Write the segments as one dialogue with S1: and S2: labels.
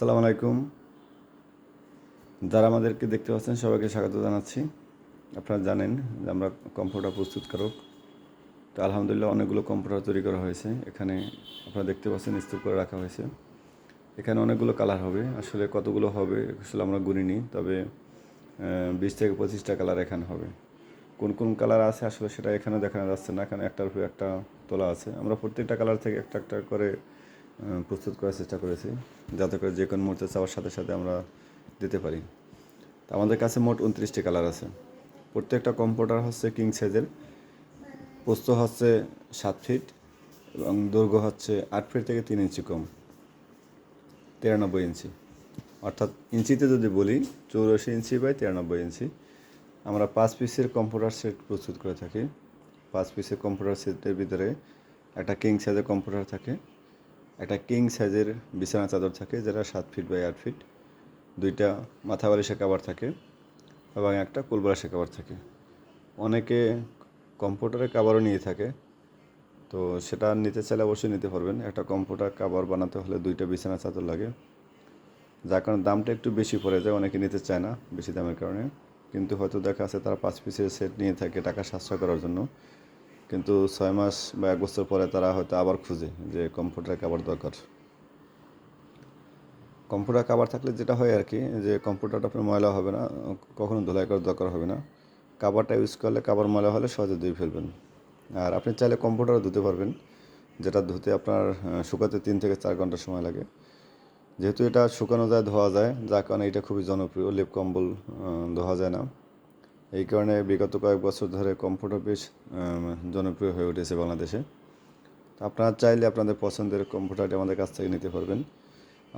S1: আসসালামু আলাইকুম। যারা আমাদেরকে দেখতে পাচ্ছেন, সবাইকে স্বাগত জানাচ্ছি। আপনারা জানেন যে আমরা কম্পিউটার প্রস্তুতকারক তো আলহামদুলিল্লাহ অনেকগুলো কম্পিউটার তৈরি করা হয়েছে। এখানে আপনারা দেখতে পাচ্ছেন স্তূপ করে রাখা হয়েছে। এখানে অনেকগুলো কালার হবে। আসলে কতগুলো হবে আসলে আমরা গুনিনি, তবে বিশ থেকে পঁচিশটা কালার এখানে হবে। কোন কোন কালার আছে আসলে সেটা এখানে দেখানো যাচ্ছে না এখানে একটার উপর একটা তোলা আছে। আমরা প্রত্যেকটা কালার থেকে একটা একটা করে প্রস্তুত করার চেষ্টা করেছি, যাতে করে যে কোনো মুহূর্তে চাওয়ার সাথে সাথে আমরা দিতে পারি। তো আমাদের কাছে মোট উনত্রিশটি কালার আছে। প্রত্যেকটা কম্পিউটার হচ্ছে কিং সাইজের পোস্ত হচ্ছে সাত ফিট এবং দৈর্ঘ্য হচ্ছে আট ফিট থেকে তিন ইঞ্চি কম, তিরানব্বই ইঞ্চি অর্থাৎ ইঞ্চিতে যদি বলি, চৌরাশি ইঞ্চি বাই তিরানব্বই ইঞ্চি আমরা পাঁচ পিসের কম্পিউটার সেট প্রস্তুত করে থাকি। পাঁচ পিসের কম্পিউটার সেটের ভিতরে একটা কিং সাইজের কম্পিউটার থাকে। একটা কিং সাইজের বিছানা চাদর থাকে, যেটা সাত ফিট বাই আট ফিট দুইটা মাথা বালিশের কাবার থাকে এবং একটা কুলবালিশের কাবার থাকে। অনেকে কম্পিউটারের কাবারও নিয়ে থাকে, তো সেটা নিতে চাইলে অবশ্যই নিতে পারবেন। একটা কম্পিউটার কাবার বানাতে হলে দুইটা বিছানা চাদর লাগে। যার কারণে দামটা একটু বেশি পড়ে যায়, অনেকে নিতে চায় না বেশি দামের কারণে। কিন্তু হয়তো দেখা আছে তারা পাঁচ পিসের সেট নিয়ে থাকে টাকা সাশ্রয় করার জন্য। কিন্তু ছয় মাস বা এক বছর পরে তারা হয়তো আবার খুঁজে যে কম্পিউটার কাবার দরকার। কম্পিউটার কাবার থাকলে যেটা হয় আর কি, যে কম্পিউটারটা আপনার ময়লা হবে না, কখনো ধুলাই করার দরকার হবে না। কাবারটা ইউজ করলে কাবার ময়লা হলে সহজে ধুয়ে ফেলবেন। আর আপনি চাইলে কম্পিউটারও ধুতে পারবেন, যেটা ধুতে আপনার শুকাতে তিন থেকে চার ঘণ্টা সময় লাগে। যেহেতু এটা শুকানো যায়, ধোয়া যায়, যার কারণে এটা খুবই জনপ্রিয়, লেপ কম্বল ধোয়া যায় না। এই কারণে বিগত কয়েক বছর ধরে কম্পিউটার বেশ জনপ্রিয় হয়ে উঠেছে বাংলাদেশে। তো আপনারা চাইলে আপনাদের পছন্দের কম্পিউটারটি আমাদের কাছ থেকে নিতে পারবেন।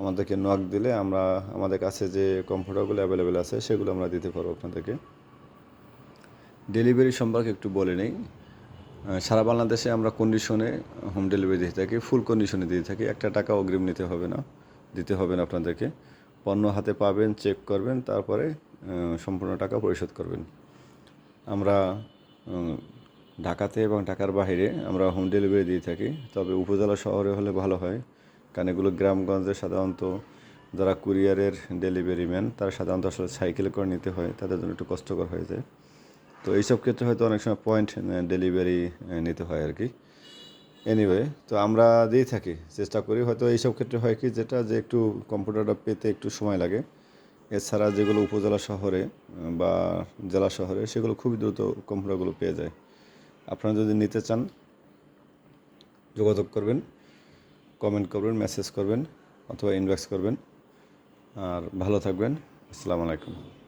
S1: আমাদেরকে নক দিলে আমরা আমাদের কাছে যে কম্পিউটারগুলো অ্যাভেলেবেল আছে, সেগুলো আমরা দিতে পারব আপনাদেরকে। ডেলিভারি সম্পর্কে একটু বলে নেই। সারা বাংলাদেশে আমরা কন্ডিশনে হোম ডেলিভারি দিয়ে থাকি ফুল কন্ডিশনে দিয়ে থাকি। একটা টাকা অগ্রিম নিতে হবে না, দিতে হবে না আপনাদেরকে। পণ্য হাতে পাবেন চেক করবেন, তারপরে সম্পূর্ণ টাকা পরিশোধ করবেন। আমরা ঢাকাতে এবং ঢাকার বাইরে আমরা হোম ডেলিভারি দিয়ে থাকি। তবে উপজেলা শহরে হলে ভালো হয়, কারণ এগুলো গ্রামগঞ্জে সাধারণত যারা কুরিয়ারের ডেলিভারি ম্যান তারা সাধারণত আসলে সাইকেল করে নিতে হয়, তাদের জন্য একটু কষ্টকর হয়ে যায়। তো এইসব ক্ষেত্রে হয়তো অনেক সময় পয়েন্ট ডেলিভারি নিতে হয় আর কি। এনিওয়ে তো আমরা দিয়ে থাকি, চেষ্টা করি। হয়তো এইসব ক্ষেত্রে হয় কি, যেটা যে একটু কম্পিউটারটা পেতে একটু সময় লাগে। এছাড়া যেগুলো উপজেলা শহরে বা জেলা শহরে, সেগুলো খুবই দ্রুত কম্পিউটারগুলো পেয়ে যায়। আপনারা যদি নিতে চান, যোগাযোগ করবেন কমেন্ট করবেন মেসেজ করবেন, অথবা ইনবক্স করবেন। আর ভালো থাকবেন। আসসালামু আলাইকুম।